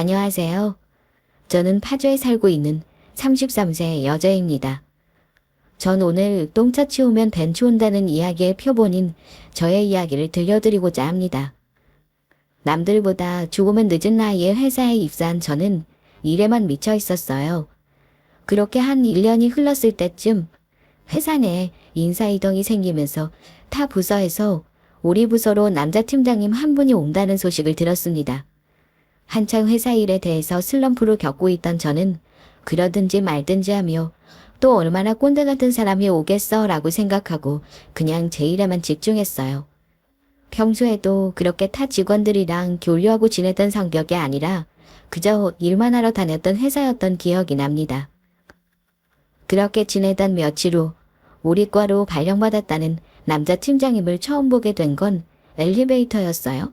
안녕하세요. 저는 파주에 살고 있는 33세 여자입니다. 전 오늘 똥차 치우면 벤치 온다는 이야기의 표본인 저의 이야기를 들려드리고자 합니다. 남들보다 조금은 늦은 나이에 회사에 입사한 저는 일에만 미쳐 있었어요. 그렇게 한 1년이 흘렀을 때쯤 회사 내에 인사이동이 생기면서 타 부서에서 우리 부서로 남자 팀장님 한 분이 온다는 소식을 들었습니다. 한창 회사 일에 대해서 슬럼프를 겪고 있던 저는 그러든지 말든지 하며 또 얼마나 꼰대 같은 사람이 오겠어 라고 생각하고 그냥 제 일에만 집중했어요. 평소에도 그렇게 타 직원들이랑 교류하고 지냈던 성격이 아니라 그저 일만 하러 다녔던 회사였던 기억이 납니다. 그렇게 지내던 며칠 후 우리 과로 발령받았다는 남자 팀장님을 처음 보게 된 건 엘리베이터였어요.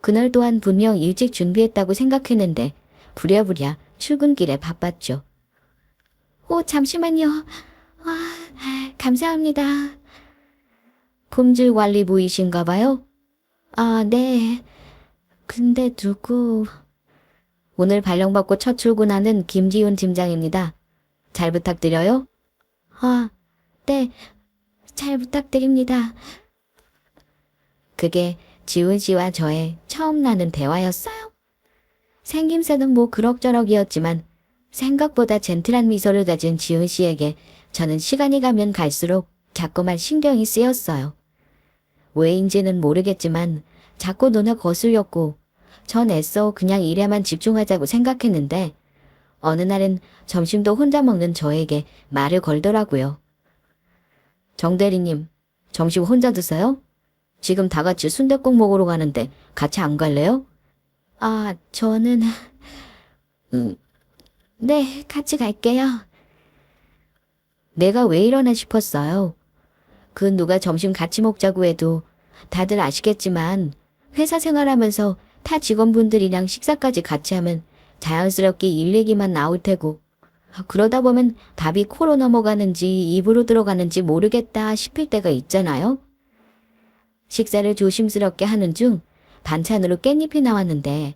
그날 또한 분명 일찍 준비했다고 생각했는데 부랴부랴 출근길에 바빴죠. 오, 잠시만요. 와, 감사합니다. 품질 관리 부이신가 봐요? 아, 네. 근데 누구... 오늘 발령받고 첫 출근하는 김지훈 팀장입니다. 잘 부탁드려요. 아, 네. 잘 부탁드립니다. 그게 지훈 씨와 저의 처음 나는 대화였어요. 생김새는 뭐 그럭저럭이었지만 생각보다 젠틀한 미소를 가진 지훈 씨에게 저는 시간이 가면 갈수록 자꾸만 신경이 쓰였어요. 왜인지는 모르겠지만 자꾸 눈에 거슬렸고 전 애써 그냥 일에만 집중하자고 생각했는데 어느 날은 점심도 혼자 먹는 저에게 말을 걸더라고요. 정 대리님, 점심 혼자 드세요? 지금 다 같이 순댓국 먹으러 가는데 같이 안 갈래요? 아, 저는... 음, 네, 같이 갈게요. 내가 왜 이러나 싶었어요. 그 누가 점심 같이 먹자고 해도 다들 아시겠지만 회사 생활하면서 타 직원분들이랑 식사까지 같이 하면 자연스럽게 일 얘기만 나올 테고 그러다 보면 답이 코로 넘어가는지 입으로 들어가는지 모르겠다 싶을 때가 있잖아요. 식사를 조심스럽게 하는 중 반찬으로 깻잎이 나왔는데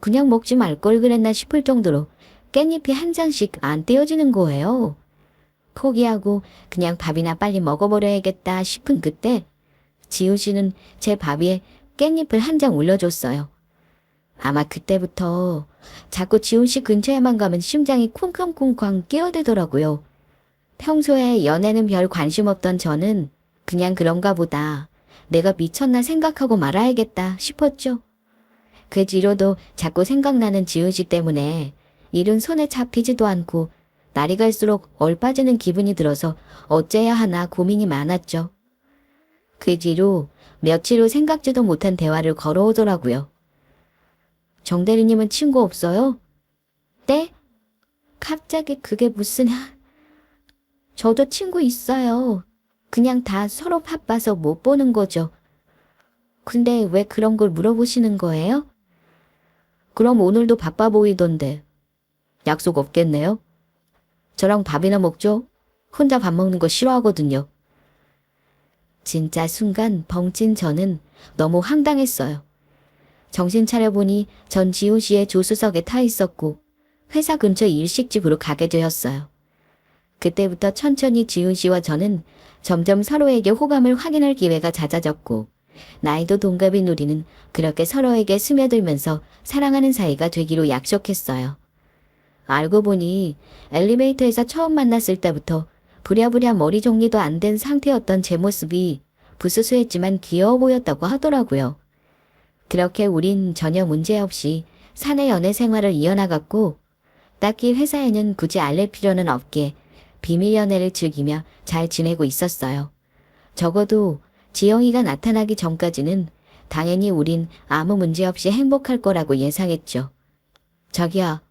그냥 먹지 말 걸 그랬나 싶을 정도로 깻잎이 한 장씩 안 떼어지는 거예요. 포기하고 그냥 밥이나 빨리 먹어버려야겠다 싶은 그때 지우 씨는 제 밥 위에 깻잎을 한 장 올려줬어요. 아마 그때부터 자꾸 지훈 씨 근처에만 가면 심장이 쿵쾅쿵쾅 끼어들더라고요. 평소에 연애는 별 관심 없던 저는 그냥 그런가 보다. 내가 미쳤나 생각하고 말아야겠다 싶었죠. 그 뒤로도 자꾸 생각나는 씨 때문에 일은 손에 잡히지도 않고 날이 갈수록 얼빠지는 기분이 들어서 어째야 하나 고민이 많았죠. 그 뒤로 며칠 후 생각지도 못한 대화를 걸어오더라고요. 정 대리님은 친구 없어요? 네? 갑자기 그게 무슨... 저도 친구 있어요. 그냥 다 서로 바빠서 못 보는 거죠. 근데 왜 그런 걸 물어보시는 거예요? 그럼 오늘도 바빠 보이던데. 약속 없겠네요? 저랑 밥이나 먹죠? 혼자 밥 먹는 거 싫어하거든요. 진짜 순간 벙찐 저는 너무 황당했어요. 정신 차려보니 전 지훈 씨의 조수석에 타 있었고 회사 근처 일식집으로 가게 되었어요. 그때부터 천천히 지훈 씨와 저는 점점 서로에게 호감을 확인할 기회가 잦아졌고 나이도 동갑인 우리는 그렇게 서로에게 스며들면서 사랑하는 사이가 되기로 약속했어요. 알고 보니 엘리베이터에서 처음 만났을 때부터 부랴부랴 머리 정리도 안 된 상태였던 제 모습이 부스스했지만 귀여워 보였다고 하더라고요. 그렇게 우린 전혀 문제없이 사내 연애 생활을 이어나갔고 딱히 회사에는 굳이 알릴 필요는 없게 비밀 연애를 즐기며 잘 지내고 있었어요. 적어도 지영이가 나타나기 전까지는 당연히 우린 아무 문제 없이 행복할 거라고 예상했죠. 자기야,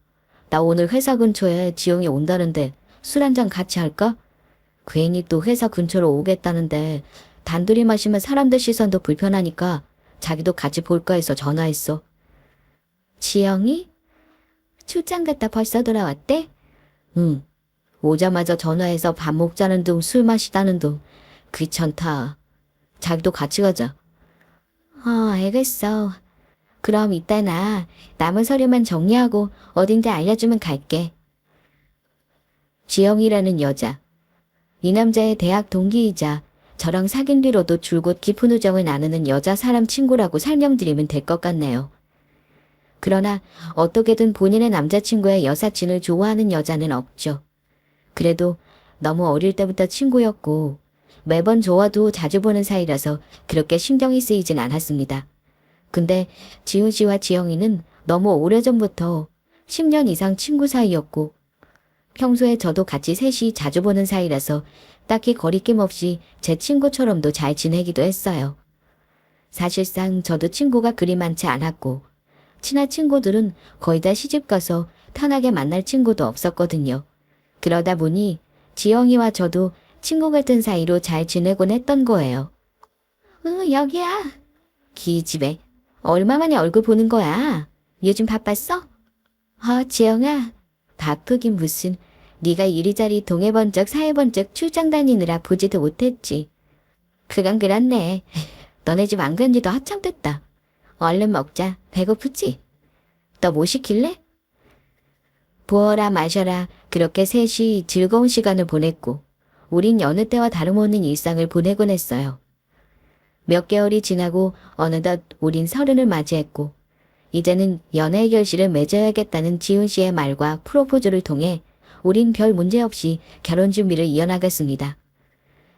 나 오늘 회사 근처에 지영이 온다는데 술 한 잔 같이 할까? 괜히 또 회사 근처로 오겠다는데 단둘이 마시면 사람들 시선도 불편하니까 자기도 같이 볼까 해서 전화했어. 지영이? 출장 갔다 벌써 돌아왔대? 응. 오자마자 전화해서 밥 먹자는 둥 술 마시다는 둥 귀찮다. 자기도 같이 가자. 아, 알겠어. 그럼 이따 나 남은 서류만 정리하고 어딘지 알려주면 갈게. 지영이라는 여자. 이 남자의 대학 동기이자 저랑 사귄 뒤로도 줄곧 깊은 우정을 나누는 여자 사람 친구라고 설명드리면 될 것 같네요. 그러나 어떻게든 본인의 남자친구의 여사친을 좋아하는 여자는 없죠. 그래도 너무 어릴 때부터 친구였고 매번 저와도 자주 보는 사이라서 그렇게 신경이 쓰이진 않았습니다. 근데 지훈 씨와 지영이는 너무 오래전부터 10년 이상 친구 사이였고 평소에 저도 같이 셋이 자주 보는 사이라서 딱히 거리낌 없이 제 친구처럼도 잘 지내기도 했어요. 사실상 저도 친구가 그리 많지 않았고 친한 친구들은 거의 다 시집가서 편하게 만날 친구도 없었거든요. 그러다 보니 지영이와 저도 친구 같은 사이로 잘 지내곤 했던 거예요. 응, 여기야. 기집애. 얼마 만에 얼굴 보는 거야? 요즘 바빴어? 아, 지영아. 바쁘긴 무슨. 네가 이리저리 동해 번쩍 사해 번쩍 출장 다니느라 보지도 못했지. 그건 그렇네. 너네 집 안 간 지도 한참 됐다. 얼른 먹자. 배고프지? 너 뭐 시킬래? 부어라 마셔라. 그렇게 셋이 즐거운 시간을 보냈고, 우린 여느 때와 다름없는 일상을 보내곤 했어요. 몇 개월이 지나고 어느덧 우린 서른을 맞이했고, 이제는 연애의 결실을 맺어야겠다는 지훈 씨의 말과 프로포즈를 통해 우린 별 문제 없이 결혼 준비를 이어나갔습니다.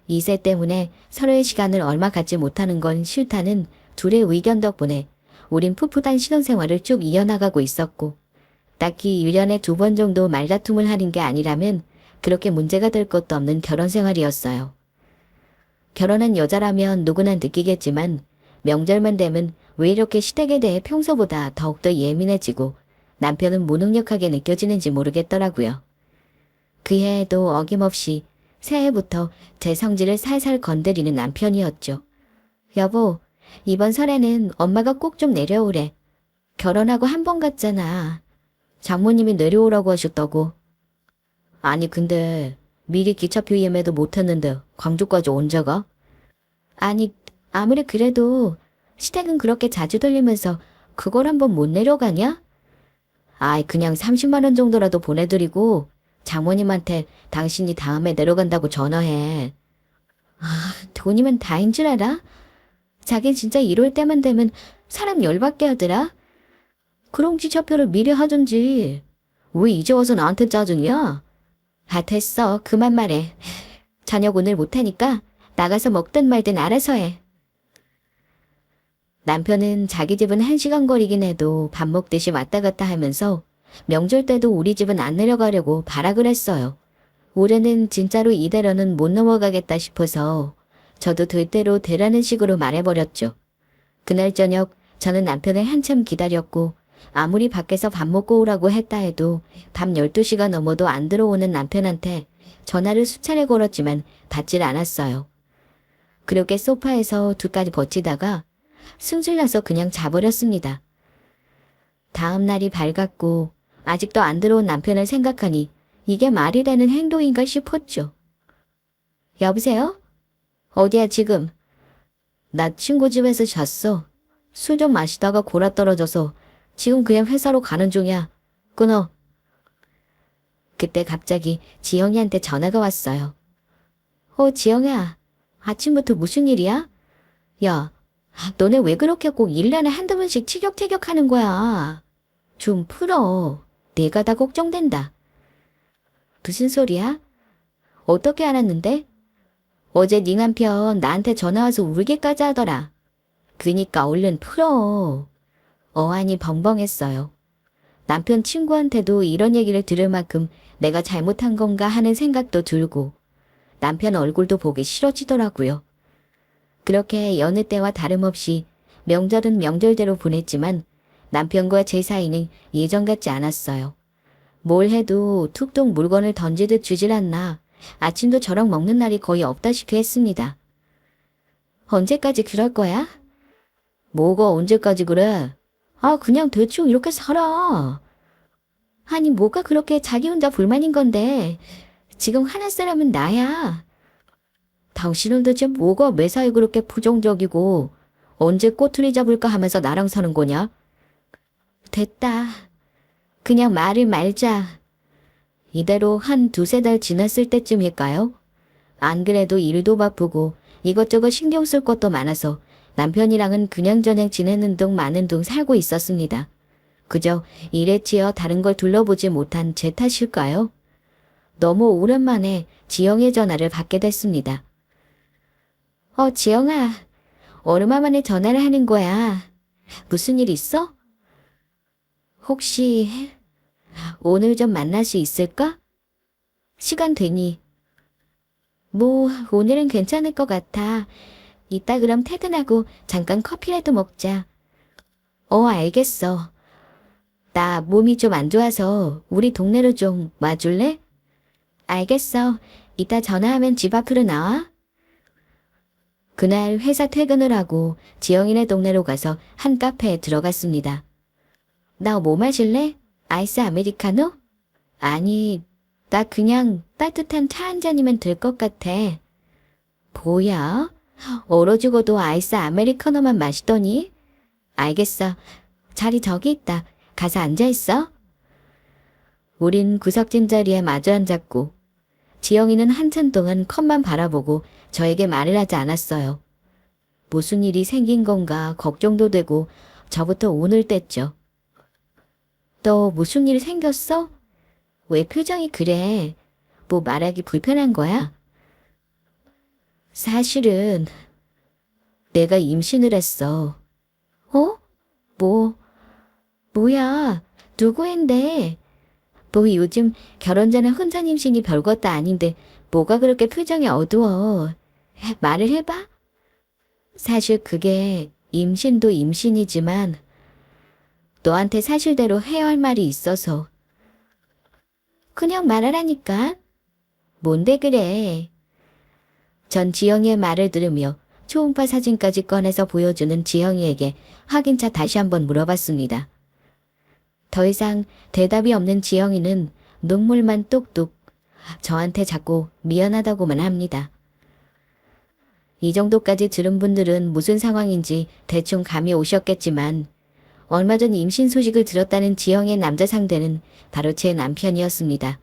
이세 때문에 서로의 시간을 얼마 갖지 못하는 건 싫다는 둘의 의견 덕분에 우린 풋풋한 신혼생활을 쭉 이어나가고 있었고, 딱히 1년에 두 번 정도 말다툼을 하는 게 아니라면 그렇게 문제가 될 것도 없는 결혼 생활이었어요. 결혼한 여자라면 누구나 느끼겠지만 명절만 되면 왜 이렇게 시댁에 대해 평소보다 더욱더 예민해지고 남편은 무능력하게 느껴지는지 모르겠더라고요. 그 해에도 어김없이 새해부터 제 성질을 살살 건드리는 남편이었죠. 여보, 이번 설에는 엄마가 꼭 좀 내려오래. 결혼하고 한 번 갔잖아. 장모님이 내려오라고 하셨다고. 아니 근데 미리 기차표 예매도 못했는데 광주까지 언제 가? 아니 아무리 그래도 시댁은 그렇게 자주 돌리면서 그걸 한번 못 내려가냐? 아이 그냥 30만 원 정도라도 보내드리고 장모님한테 당신이 다음에 내려간다고 전화해. 아 돈이면 다인 줄 알아? 자긴 진짜 이럴 때만 되면 사람 열받게 하더라. 그럼 기차표를 미리 하든지. 왜 이제 와서 나한테 짜증이야? 아, 됐어. 그만 말해. 저녁 오늘 못하니까 나가서 먹든 말든 알아서 해. 남편은 자기 집은 한 시간 거리긴 해도 밥 먹듯이 왔다 갔다 하면서 명절 때도 우리 집은 안 내려가려고 발악을 했어요. 올해는 진짜로 이대로는 못 넘어가겠다 싶어서 저도 될 대로 되라는 식으로 말해버렸죠. 그날 저녁 저는 남편을 한참 기다렸고 아무리 밖에서 밥 먹고 오라고 했다 해도 밤 12시가 넘어도 안 들어오는 남편한테 전화를 수차례 걸었지만 받질 않았어요. 그렇게 소파에서 두까지 버티다가 승질나서 그냥 자버렸습니다. 다음 날이 밝았고 아직도 안 들어온 남편을 생각하니 이게 말이 되는 행동인가 싶었죠. 여보세요? 어디야 지금? 나 친구 집에서 잤어. 술 좀 마시다가 골아 떨어져서 지금 그냥 회사로 가는 중이야. 끊어. 그때 갑자기 지영이한테 전화가 왔어요. 어, 지영아. 아침부터 무슨 일이야? 야, 너네 왜 그렇게 꼭 1년에 한두 번씩 티격태격 하는 거야? 좀 풀어. 내가 다 걱정된다. 무슨 소리야? 어떻게 알았는데? 어제 네 남편 나한테 전화와서 울기까지 하더라. 그니까 얼른 풀어. 어안이 벙벙했어요. 남편 친구한테도 이런 얘기를 들을 만큼 내가 잘못한 건가 하는 생각도 들고 남편 얼굴도 보기 싫어지더라고요. 그렇게 여느 때와 다름없이 명절은 명절대로 보냈지만 남편과 제 사이는 예전 같지 않았어요. 뭘 해도 툭툭 물건을 던지듯 주질 않나 아침도 저랑 먹는 날이 거의 없다시피 했습니다. 언제까지 그럴 거야? 뭐가 언제까지 그래? 아, 그냥 대충 이렇게 살아. 아니, 뭐가 그렇게 자기 혼자 불만인 건데. 지금 화날 사람은 나야. 당신은 대체 뭐가 매사에 그렇게 부정적이고 언제 꼬투리 잡을까 하면서 나랑 사는 거냐? 됐다. 그냥 말을 말자. 이대로 한 두세 달 지났을 때쯤일까요? 안 그래도 일도 바쁘고 이것저것 신경 쓸 것도 많아서 남편이랑은 그냥저냥 지내는 둥 마는 둥 살고 있었습니다. 그저 일에 치여 다른 걸 둘러보지 못한 제 탓일까요? 너무 오랜만에 지영의 전화를 받게 됐습니다. 어, 지영아. 얼마 만에 전화를 하는 거야. 무슨 일 있어? 혹시 오늘 좀 만날 수 있을까? 시간 되니? 뭐, 오늘은 괜찮을 것 같아. 이따 그럼 퇴근하고 잠깐 커피라도 먹자. 어, 알겠어. 나 몸이 좀 안 좋아서 우리 동네로 좀 와줄래? 알겠어. 이따 전화하면 집 앞으로 나와. 그날 회사 퇴근을 하고 지영이네 동네로 가서 한 카페에 들어갔습니다. 나 뭐 마실래? 아이스 아메리카노? 아니, 나 그냥 따뜻한 차 한 잔이면 될 것 같아. 뭐야? 얼어 죽어도 아이스 아메리카노만 마시더니? 알겠어. 자리 저기 있다. 가서 앉아있어. 우린 구석진 자리에 마주 앉았고, 지영이는 한참 동안 컵만 바라보고 저에게 말을 하지 않았어요. 무슨 일이 생긴 건가 걱정도 되고 저부터 오늘 뗐죠. 너 무슨 일 생겼어? 왜 표정이 그래? 뭐 말하기 불편한 거야? 사실은 내가 임신을 했어. 어? 뭐, 뭐야, 누구인데? 뭐 요즘 결혼 전에 혼자 임신이 별것도 아닌데 뭐가 그렇게 표정이 어두워. 말을 해봐? 사실 그게 임신도 임신이지만 너한테 사실대로 해야 할 말이 있어서 그냥 말하라니까. 뭔데 그래? 전 지영이의 말을 들으며 초음파 사진까지 꺼내서 보여주는 지영이에게 확인차 다시 한번 물어봤습니다. 더 이상 대답이 없는 지영이는 눈물만 뚝뚝 저한테 자꾸 미안하다고만 합니다. 이 정도까지 들은 분들은 무슨 상황인지 대충 감이 오셨겠지만 얼마 전 임신 소식을 들었다는 지영의 남자 상대는 바로 제 남편이었습니다.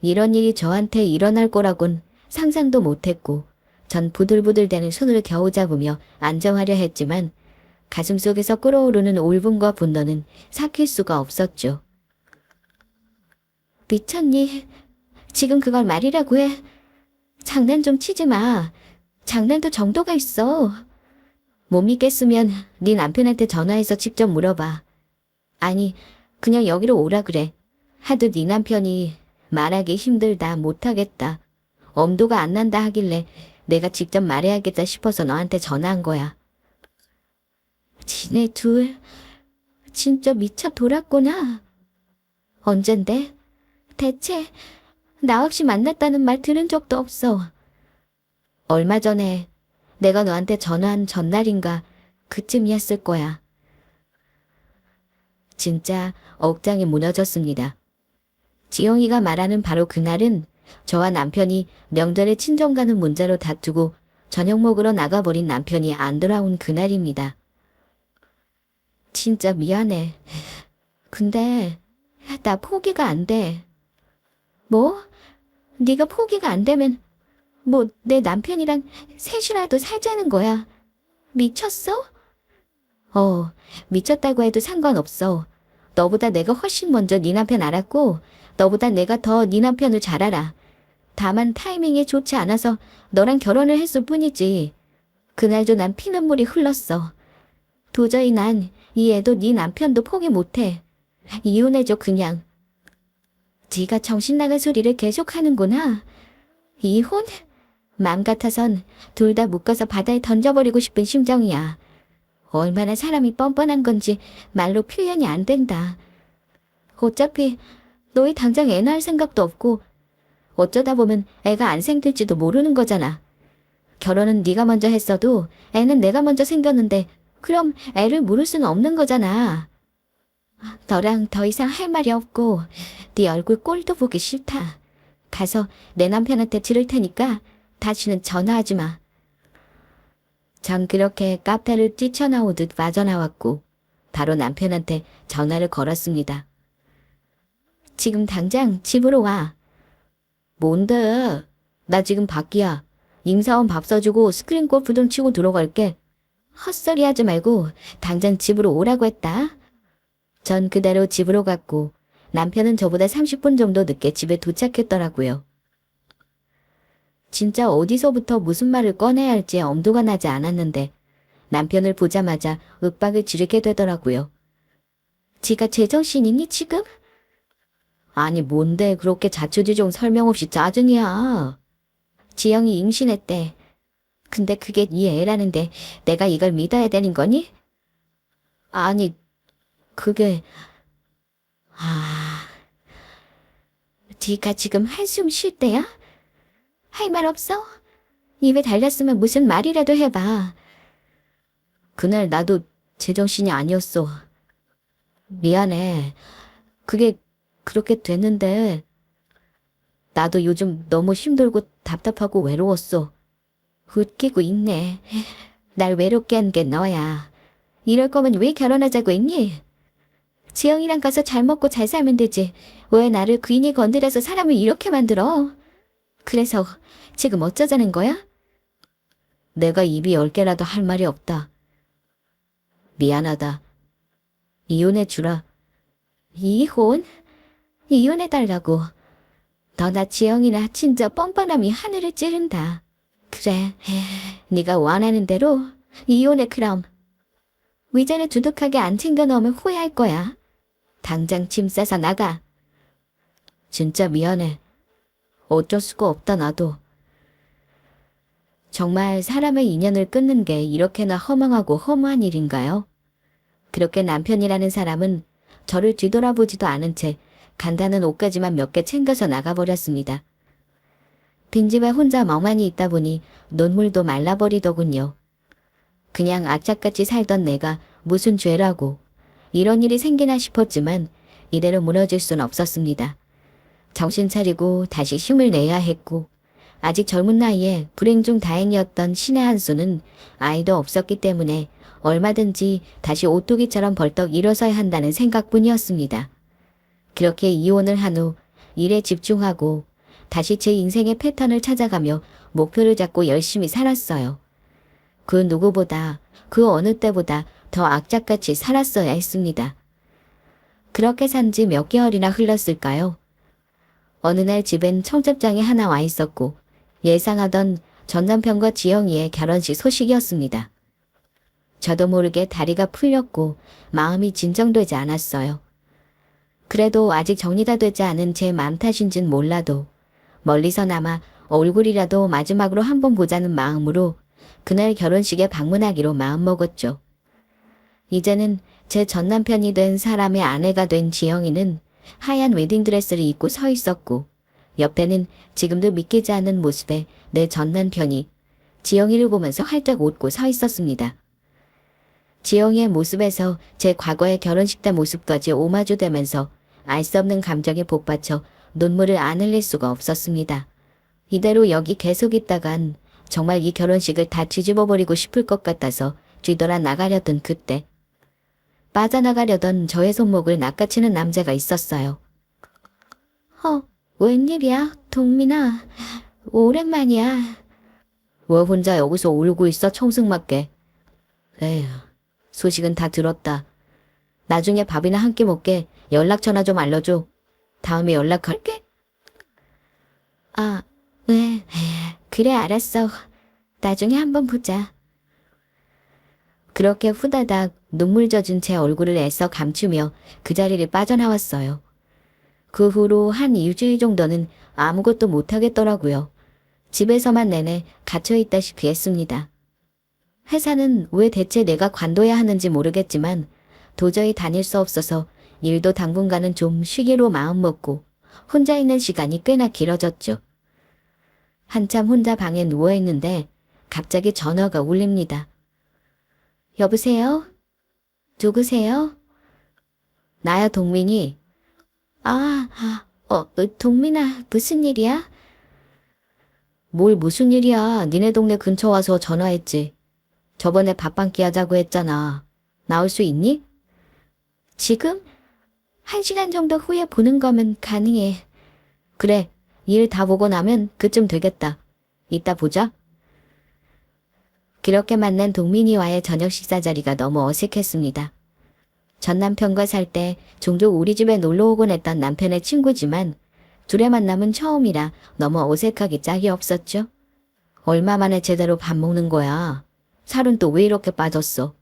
이런 일이 저한테 일어날 거라곤 상상도 못했고 전 부들부들대는 손을 겨우 잡으며 안정하려 했지만 가슴속에서 끓어오르는 울분과 분노는 삭힐 수가 없었죠. 미쳤니? 지금 그걸 말이라고 해? 장난 좀 치지 마. 장난도 정도가 있어. 못 믿겠으면 네 남편한테 전화해서 직접 물어봐. 아니, 그냥 여기로 오라 그래. 하도 네 남편이 말하기 힘들다, 못하겠다. 엄두가 안 난다 하길래 내가 직접 말해야겠다 싶어서 너한테 전화한 거야. 지네 둘, 진짜 미쳐 돌았구나. 언젠데? 대체, 나 없이 만났다는 말 들은 적도 없어. 얼마 전에 내가 너한테 전화한 전날인가 그쯤이었을 거야. 진짜 억장이 무너졌습니다. 지영이가 말하는 바로 그날은 저와 남편이 명절에 친정 가는 문제로 다투고 저녁 먹으러 나가버린 남편이 안 돌아온 그날입니다. 진짜 미안해. 근데 나 포기가 안 돼. 뭐? 네가 포기가 안 되면 뭐 내 남편이랑 셋이라도 살자는 거야. 미쳤어? 어, 미쳤다고 해도 상관없어. 너보다 내가 훨씬 먼저 네 남편 알았고 너보다 내가 더 네 남편을 잘 알아. 다만 타이밍이 좋지 않아서 너랑 결혼을 했을 뿐이지. 그날도 난 피눈물이 흘렀어. 도저히 난 이 애도 네 남편도 포기 못해. 이혼해줘 그냥. 네가 정신 나간 소리를 계속하는구나. 이혼? 맘 같아선 둘 다 묶어서 바다에 던져버리고 싶은 심정이야. 얼마나 사람이 뻔뻔한 건지 말로 표현이 안 된다. 어차피 너희 당장 애 낳을 생각도 없고 어쩌다 보면 애가 안 생길지도 모르는 거잖아. 결혼은 네가 먼저 했어도 애는 내가 먼저 생겼는데 그럼 애를 물을 수는 없는 거잖아. 너랑 더 이상 할 말이 없고 네 얼굴 꼴도 보기 싫다. 가서 내 남편한테 지를 테니까 다시는 전화하지 마. 전 그렇게 카페를 뛰쳐나오듯 빠져나왔고 바로 남편한테 전화를 걸었습니다. 지금 당장 집으로 와. 뭔데? 나 지금 밖이야. 임사원 밥 사주고 스크린 골프 좀 치고 들어갈게. 헛소리 하지 말고 당장 집으로 오라고 했다. 전 그대로 집으로 갔고 남편은 저보다 30분 정도 늦게 집에 도착했더라고요. 진짜 어디서부터 무슨 말을 꺼내야 할지 엄두가 나지 않았는데 남편을 보자마자 윽박을 지르게 되더라고요. 지가 제정신이니 지금? 아니 뭔데 그렇게 자초지종 설명 없이 짜증이야. 지영이 임신했대. 근데 그게 이 애라는데 내가 이걸 믿어야 되는 거니? 아니 그게 아 네가 지금 한숨 쉴 때야? 할 말 없어? 입에 달렸으면 무슨 말이라도 해봐. 그날 나도 제정신이 아니었어. 미안해. 그게 그렇게 됐는데 나도 요즘 너무 힘들고 답답하고 외로웠어. 웃기고 있네. 날 외롭게 한 게 너야. 이럴 거면 왜 결혼하자고 했니? 지영이랑 가서 잘 먹고 잘 살면 되지. 왜 나를 괜히 건드려서 사람을 이렇게 만들어? 그래서 지금 어쩌자는 거야? 내가 입이 열 개라도 할 말이 없다. 미안하다. 이혼해 주라. 이혼? 이혼해 달라고. 너나 지영이나 진짜 뻔뻔함이 하늘을 찌른다. 그래, 네가 원하는 대로 이혼해 그럼. 의자를 두둑하게 안 챙겨 넣으면 후회할 거야. 당장 짐 싸서 나가. 진짜 미안해. 어쩔 수가 없다 나도. 정말 사람의 인연을 끊는 게 이렇게나 허망하고 허무한 일인가요? 그렇게 남편이라는 사람은 저를 뒤돌아보지도 않은 채 간단한 옷까지만 몇 개 챙겨서 나가버렸습니다. 빈집에 혼자 멍하니 있다 보니 눈물도 말라버리더군요. 그냥 악착같이 살던 내가 무슨 죄라고 이런 일이 생기나 싶었지만 이대로 무너질 순 없었습니다. 정신 차리고 다시 힘을 내야 했고 아직 젊은 나이에 불행 중 다행이었던 신의 한 수는 아이도 없었기 때문에 얼마든지 다시 오뚜기처럼 벌떡 일어서야 한다는 생각뿐이었습니다. 그렇게 이혼을 한 후 일에 집중하고 다시 제 인생의 패턴을 찾아가며 목표를 잡고 열심히 살았어요. 그 누구보다 그 어느 때보다 더 악착같이 살았어야 했습니다. 그렇게 산 지 몇 개월이나 흘렀을까요? 어느 날 집엔 청첩장이 하나 와 있었고 예상하던 전 남편과 지영이의 결혼식 소식이었습니다. 저도 모르게 다리가 풀렸고 마음이 진정되지 않았어요. 그래도 아직 정리가 되지 않은 제 맘 탓인진 몰라도 멀리서나마 얼굴이라도 마지막으로 한번 보자는 마음으로 그날 결혼식에 방문하기로 마음먹었죠. 이제는 제 전 남편이 된 사람의 아내가 된 지영이는 하얀 웨딩드레스를 입고 서 있었고 옆에는 지금도 믿기지 않는 모습의 내 전 남편이 지영이를 보면서 활짝 웃고 서 있었습니다. 지영이의 모습에서 제 과거의 결혼식 때 모습까지 오마주되면서 알 수 없는 감정에 복받쳐 눈물을 안 흘릴 수가 없었습니다. 이대로 여기 계속 있다간 정말 이 결혼식을 다 뒤집어버리고 싶을 것 같아서 뒤돌아 나가려던 그때 빠져나가려던 저의 손목을 낚아치는 남자가 있었어요. 어, 웬일이야, 동민아. 오랜만이야. 왜 혼자 여기서 울고 있어, 청승맞게. 에휴, 소식은 다 들었다. 나중에 밥이나 한 끼 먹게 연락처나 좀 알려줘. 다음에 연락할게. 아, 네. 그래, 알았어. 나중에 한번 보자. 그렇게 후다닥 눈물 젖은 제 얼굴을 애써 감추며 그 자리를 빠져나왔어요. 그 후로 한 일주일 정도는 아무것도 못하겠더라고요. 집에서만 내내 갇혀있다시피 했습니다. 회사는 왜 대체 내가 관둬야 하는지 모르겠지만 도저히 다닐 수 없어서 일도 당분간은 좀 쉬기로 마음먹고 혼자 있는 시간이 꽤나 길어졌죠. 한참 혼자 방에 누워있는데 갑자기 전화가 울립니다. 여보세요? 누구세요? 나야 동민이. 아, 아, 어, 어, 동민아, 무슨 일이야? 뭘 무슨 일이야. 니네 동네 근처 와서 전화했지. 저번에 밥한끼 하자고 했잖아. 나올 수 있니? 지금? 한 시간 정도 후에 보는 거면 가능해. 그래, 일 다 보고 나면 그쯤 되겠다. 이따 보자. 그렇게 만난 동민이와의 저녁 식사 자리가 너무 어색했습니다. 전 남편과 살 때 종종 우리 집에 놀러 오곤 했던 남편의 친구지만 둘의 만남은 처음이라 너무 어색하기 짝이 없었죠. 얼마 만에 제대로 밥 먹는 거야. 살은 또 왜 이렇게 빠졌어?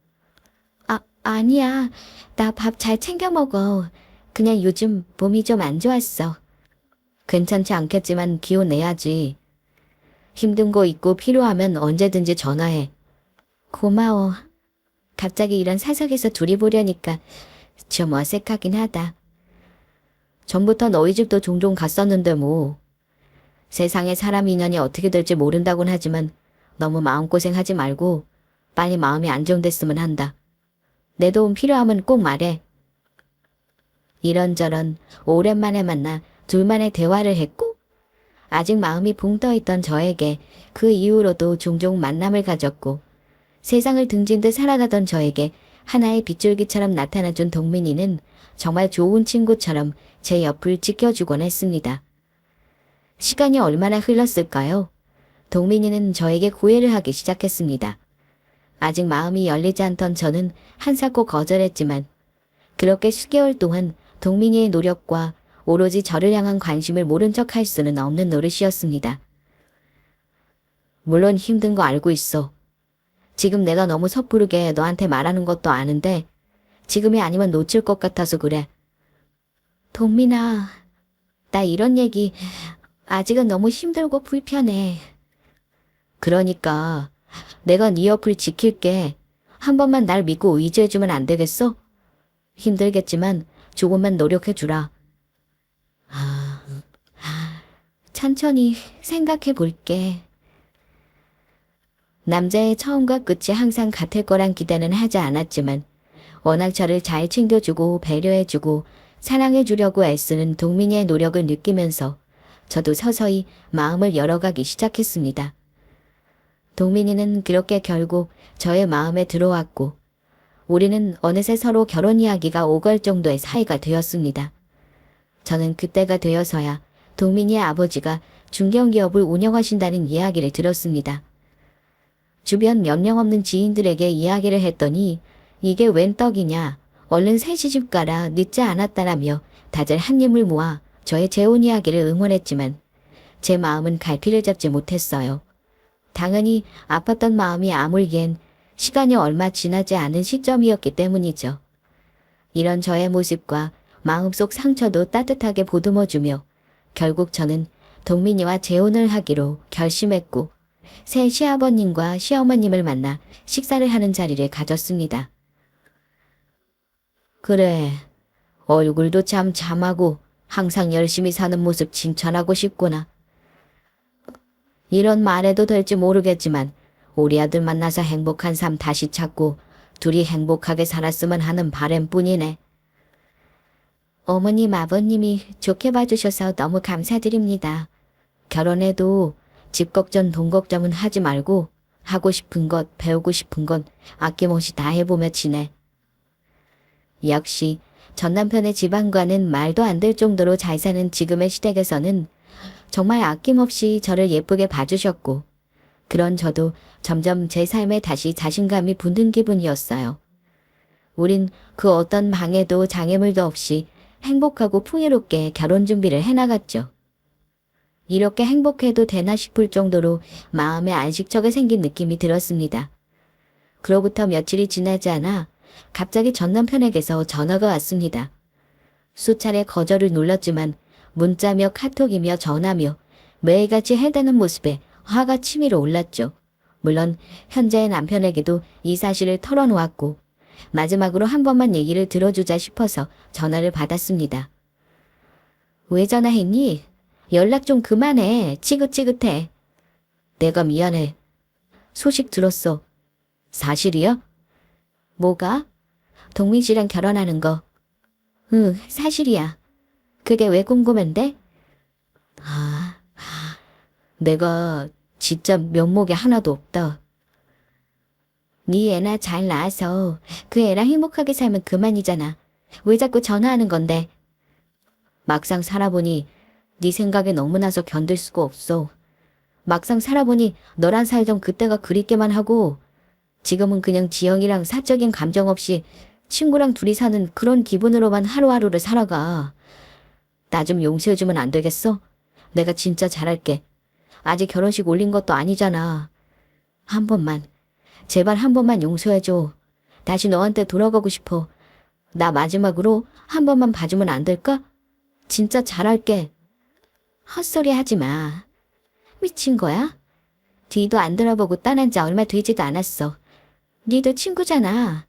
아, 아니야. 나 밥 잘 챙겨 먹어. 그냥 요즘 몸이 좀 안 좋았어. 괜찮지 않겠지만 기운 내야지. 힘든 거 있고 필요하면 언제든지 전화해. 고마워. 갑자기 이런 사석에서 둘이 보려니까 좀 어색하긴 하다. 전부터 너희 집도 종종 갔었는데 뭐. 세상에 사람 인연이 어떻게 될지 모른다곤 하지만 너무 마음고생하지 말고 빨리 마음이 안정됐으면 한다. 내 도움 필요하면 꼭 말해. 이런저런 오랜만에 만나 둘만의 대화를 했고 아직 마음이 붕 떠있던 저에게 그 이후로도 종종 만남을 가졌고 세상을 등진 듯 살아가던 저에게 하나의 빗줄기처럼 나타나준 동민이는 정말 좋은 친구처럼 제 옆을 지켜주곤 했습니다. 시간이 얼마나 흘렀을까요? 동민이는 저에게 구애를 하기 시작했습니다. 아직 마음이 열리지 않던 저는 한사코 거절했지만 그렇게 수개월 동안 동민이의 노력과 오로지 저를 향한 관심을 모른 척 할 수는 없는 노릇이었습니다. 물론 힘든 거 알고 있어. 지금 내가 너무 섣부르게 너한테 말하는 것도 아는데 지금이 아니면 놓칠 것 같아서 그래. 동민아, 나 이런 얘기 아직은 너무 힘들고 불편해. 그러니까 내가 네 옆을 지킬게. 한 번만 날 믿고 의지해주면 안 되겠어? 힘들겠지만 조금만 노력해주라. 아, 천천히 생각해 볼게. 남자의 처음과 끝이 항상 같을 거란 기대는 하지 않았지만 워낙 저를 잘 챙겨주고 배려해주고 사랑해주려고 애쓰는 동민이의 노력을 느끼면서 저도 서서히 마음을 열어가기 시작했습니다. 동민이는 그렇게 결국 저의 마음에 들어왔고 우리는 어느새 서로 결혼 이야기가 오갈 정도의 사이가 되었습니다. 저는 그때가 되어서야 동민이의 아버지가 중견기업을 운영하신다는 이야기를 들었습니다. 주변 연령 없는 지인들에게 이야기를 했더니 이게 웬 떡이냐 얼른 새 시집 가라 늦지 않았다라며 다들 한 입을 모아 저의 재혼 이야기를 응원했지만 제 마음은 갈피를 잡지 못했어요. 당연히 아팠던 마음이 아물기엔 시간이 얼마 지나지 않은 시점이었기 때문이죠. 이런 저의 모습과 마음속 상처도 따뜻하게 보듬어주며 결국 저는 동민이와 재혼을 하기로 결심했고 새 시아버님과 시어머님을 만나 식사를 하는 자리를 가졌습니다. 그래, 얼굴도 참 참하고 항상 열심히 사는 모습 칭찬하고 싶구나. 이런 말해도 될지 모르겠지만 우리 아들 만나서 행복한 삶 다시 찾고 둘이 행복하게 살았으면 하는 바램뿐이네. 어머님, 아버님이 좋게 봐주셔서 너무 감사드립니다. 결혼해도 집 걱정, 돈 걱정은 하지 말고 하고 싶은 것, 배우고 싶은 건 아낌없이 다 해보며 지내. 역시 전 남편의 집안과는 말도 안 될 정도로 잘 사는 지금의 시댁에서는 정말 아낌없이 저를 예쁘게 봐주셨고 그런 저도 점점 제 삶에 다시 자신감이 붙는 기분이었어요. 우린 그 어떤 방해도 장애물도 없이 행복하고 풍요롭게 결혼 준비를 해나갔죠. 이렇게 행복해도 되나 싶을 정도로 마음에 안식처가 생긴 느낌이 들었습니다. 그로부터 며칠이 지나지 않아 갑자기 전 남편에게서 전화가 왔습니다. 수차례 거절을 눌렀지만 문자며 카톡이며 전화며 매일같이 해대는 모습에 화가 치밀어 올랐죠. 물론 현재의 남편에게도 이 사실을 털어놓았고 마지막으로 한 번만 얘기를 들어주자 싶어서 전화를 받았습니다. 왜 전화했니? 연락 좀 그만해. 지긋지긋해. 내가 미안해. 소식 들었어. 사실이야? 뭐가? 동민 씨랑 결혼하는 거. 응, 사실이야. 그게 왜 궁금한데? 아, 내가 진짜 면목이 하나도 없다. 네 애나 잘 낳아서 그 애랑 행복하게 살면 그만이잖아. 왜 자꾸 전화하는 건데? 막상 살아보니 네 생각에 너무 나서 견딜 수가 없어. 막상 살아보니 너랑 살던 그때가 그립게만 하고 지금은 그냥 지영이랑 사적인 감정 없이 친구랑 둘이 사는 그런 기분으로만 하루하루를 살아가. 나 좀 용서해주면 안 되겠어? 내가 진짜 잘할게. 아직 결혼식 올린 것도 아니잖아. 한 번만, 제발 한 번만 용서해줘. 다시 너한테 돌아가고 싶어. 나 마지막으로 한 번만 봐주면 안 될까? 진짜 잘할게. 헛소리 하지 마. 미친 거야? 뒤도 안 들어보고 떠난 지 얼마 되지도 않았어. 니도 친구잖아.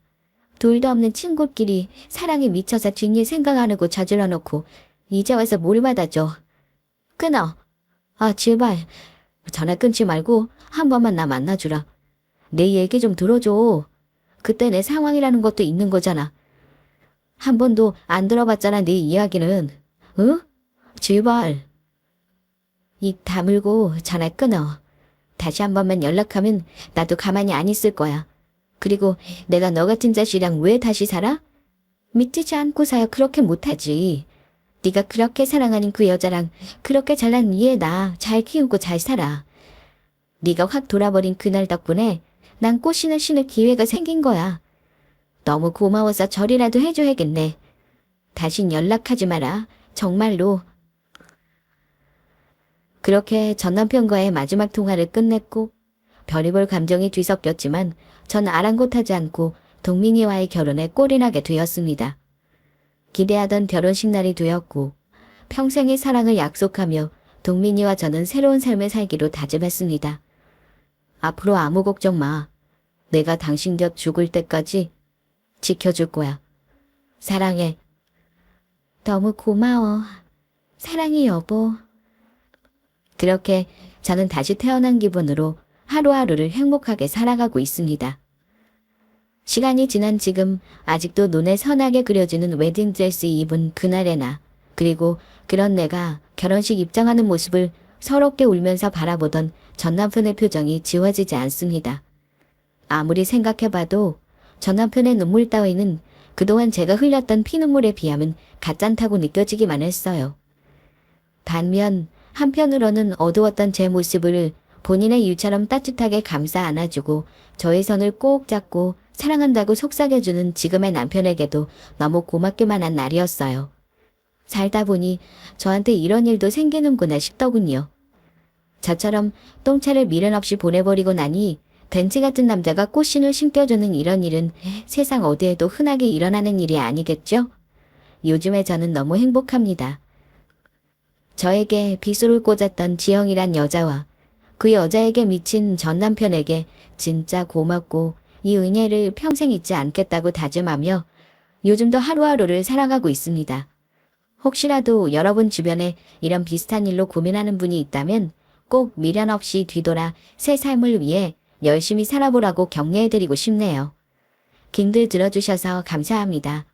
둘도 없는 친구끼리 사랑에 미쳐서 뒷일 생각 안 하고 저질러 놓고 이제 와서 뭘 받아줘. 끊어. 아 제발 전화 끊지 말고 한 번만 나 만나주라. 내 얘기 좀 들어줘. 그때 내 상황이라는 것도 있는 거잖아. 한 번도 안 들어봤잖아 네 이야기는. 응? 제발. 입 다물고 전화 끊어. 다시 한 번만 연락하면 나도 가만히 안 있을 거야. 그리고 내가 너 같은 자식이랑 왜 다시 살아? 믿지지 않고서야 그렇게 못하지. 네가 그렇게 사랑하는 그 여자랑 그렇게 잘난 이애 나잘 키우고 잘 살아. 네가 확 돌아버린 그날 덕분에 난 꽃신을 신을 기회가 생긴 거야. 너무 고마워서 절이라도 해줘야겠네. 다신 연락하지 마라. 정말로. 그렇게 전 남편과의 마지막 통화를 끝냈고 별의별 감정이 뒤섞였지만 전 아랑곳하지 않고 동민이와의 결혼에 꼴이 나게 되었습니다. 기대하던 결혼식 날이 되었고 평생의 사랑을 약속하며 동민이와 저는 새로운 삶을 살기로 다짐했습니다. 앞으로 아무 걱정 마. 내가 당신 곁 죽을 때까지 지켜줄 거야. 사랑해. 너무 고마워. 사랑해 여보. 그렇게 저는 다시 태어난 기분으로 하루하루를 행복하게 살아가고 있습니다. 시간이 지난 지금 아직도 눈에 선하게 그려지는 웨딩드레스 입은 그날의 나 그리고 그런 내가 결혼식 입장하는 모습을 서럽게 울면서 바라보던 전 남편의 표정이 지워지지 않습니다. 아무리 생각해봐도 전 남편의 눈물 따위는 그동안 제가 흘렸던 피눈물에 비하면 가짠다고 느껴지기만 했어요. 반면 한편으로는 어두웠던 제 모습을 본인의 일처럼 따뜻하게 감싸 안아주고 저의 손을 꼭 잡고 사랑한다고 속삭여주는 지금의 남편에게도 너무 고맙기만 한 날이었어요. 살다 보니 저한테 이런 일도 생기는구나 싶더군요. 저처럼 똥차를 미련 없이 보내버리고 나니 벤치 같은 남자가 꽃신을 심겨주는 이런 일은 세상 어디에도 흔하게 일어나는 일이 아니겠죠? 요즘에 저는 너무 행복합니다. 저에게 비수를 꽂았던 지영이란 여자와 그 여자에게 미친 전 남편에게 진짜 고맙고 이 은혜를 평생 잊지 않겠다고 다짐하며 요즘도 하루하루를 살아가고 있습니다. 혹시라도 여러분 주변에 이런 비슷한 일로 고민하는 분이 있다면 꼭 미련 없이 뒤돌아 새 삶을 위해 열심히 살아보라고 격려해드리고 싶네요. 긴글 들어주셔서 감사합니다.